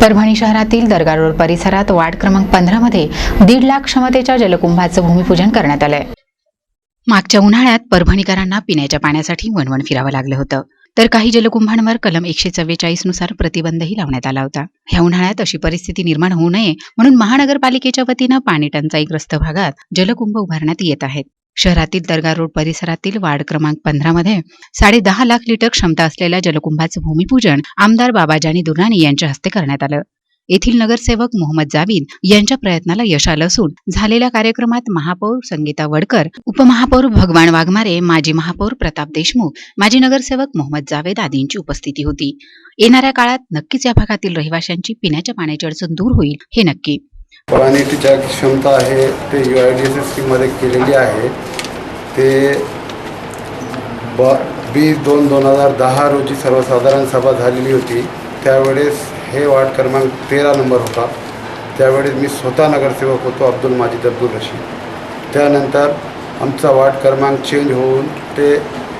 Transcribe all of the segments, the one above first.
परभणी शहरातील दर्गा रोड परिसरात वार्ड क्रमांक पंधरामध्ये दीड लाख क्षमतेच्या जलकुंभाचं भूमिपूजन करण्यात आलंय. मागच्या उन्हाळ्यात परभणीकरांना पिण्याच्या पाण्यासाठी वणवण फिरावं लागलं होतं. तर काही जलकुंभांवर कलम एकशे चव्वेचाळीसनुसार प्रतिबंधही लावण्यात आला होता. ह्या उन्हाळ्यात अशी परिस्थिती निर्माण होऊ नये म्हणून महानगरपालिकेच्या वतीनं पाणी टंचाईग्रस्त भागात जलकुंभ उभारण्यात येत आहेत. शहरातील दर्गा रोड परिसरातील वार्ड क्रमांक पंधरा मध्ये साडे दहा लाख लिटर क्षमता असलेल्या जलकुंभाचं भूमिपूजन आमदार बाबाजानी दुर्राणी यांच्या हस्ते करण्यात आलं. येथील नगरसेवक मोहम्मद जावीद यांच्या प्रयत्नाला यश आलं असून झालेल्या कार्यक्रमात महापौर संगीता वडकर उपमहापौर भगवान वाघमारे माजी महापौर प्रताप देशमुख माजी नगरसेवक मोहम्मद जावेद आदींची उपस्थिती होती. येणाऱ्या काळात नक्कीच या भागातील रहिवाशांची पिण्याच्या पाण्याची अडचण दूर होईल हे नक्की. पाण्याची ज्या क्षमता आहे ते U I D S S स्कीममध्ये केलेली आहे. ते ब वीस दोन दोन हजार दहा रोजी सर्वसाधारण सभा झालेली होती. त्यावेळेस हे वार्ड क्रमांक तेरा नंबर होता. त्यावेळेस मी स्वतः नगरसेवक होतो अब्दुल माजिद अब्दुल रशीद. त्यानंतर आमचा वार्ड क्रमांक चेंज होऊन ते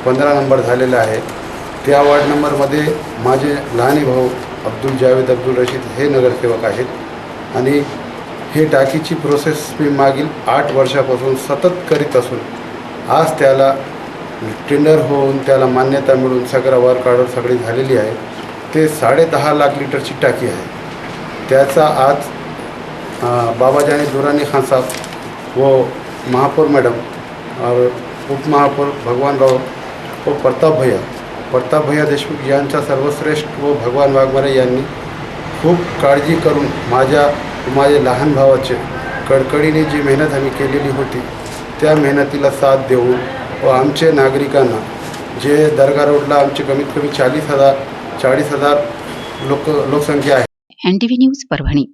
पंधरा नंबर झालेला आहे. त्या वार्ड नंबरमध्ये माझे लहाने भाऊ अब्दुल जावेद अब्दुल रशीद हे नगरसेवक आहेत. आणि हे टाकीची प्रोसेस मी मागील आठ वर्षापासून सतत करीत असून आज त्याला टेंडर होऊन त्याला मान्यता मिळून सगळं वर्क ऑर्डर सगळी झालेली आहे. ते साडेदहा लाख लिटरची टाकी आहे. त्याचा आज बाबाजानी दुरानी खान साहब व महापौर मॅडम और उपमहापौर भगवानराव व प्रताप भैया प्रताप भैया देशमुख यांच्या सर्वश्रेष्ठ व भगवान वाघमारे यांनी खूप काळजी करून माझ्या माझ्या लहान भावाचे कडकडीने जी मेहनत आम्ही केलेली होती त्या मेहनतीला साथ देऊन व आमचे नागरिकांना जे दर्गा रोडला आमचे कमीत कमी चाळीस हजार चाळीस हजार लोक लोकसंख्या आहे. NTV news Parbhani.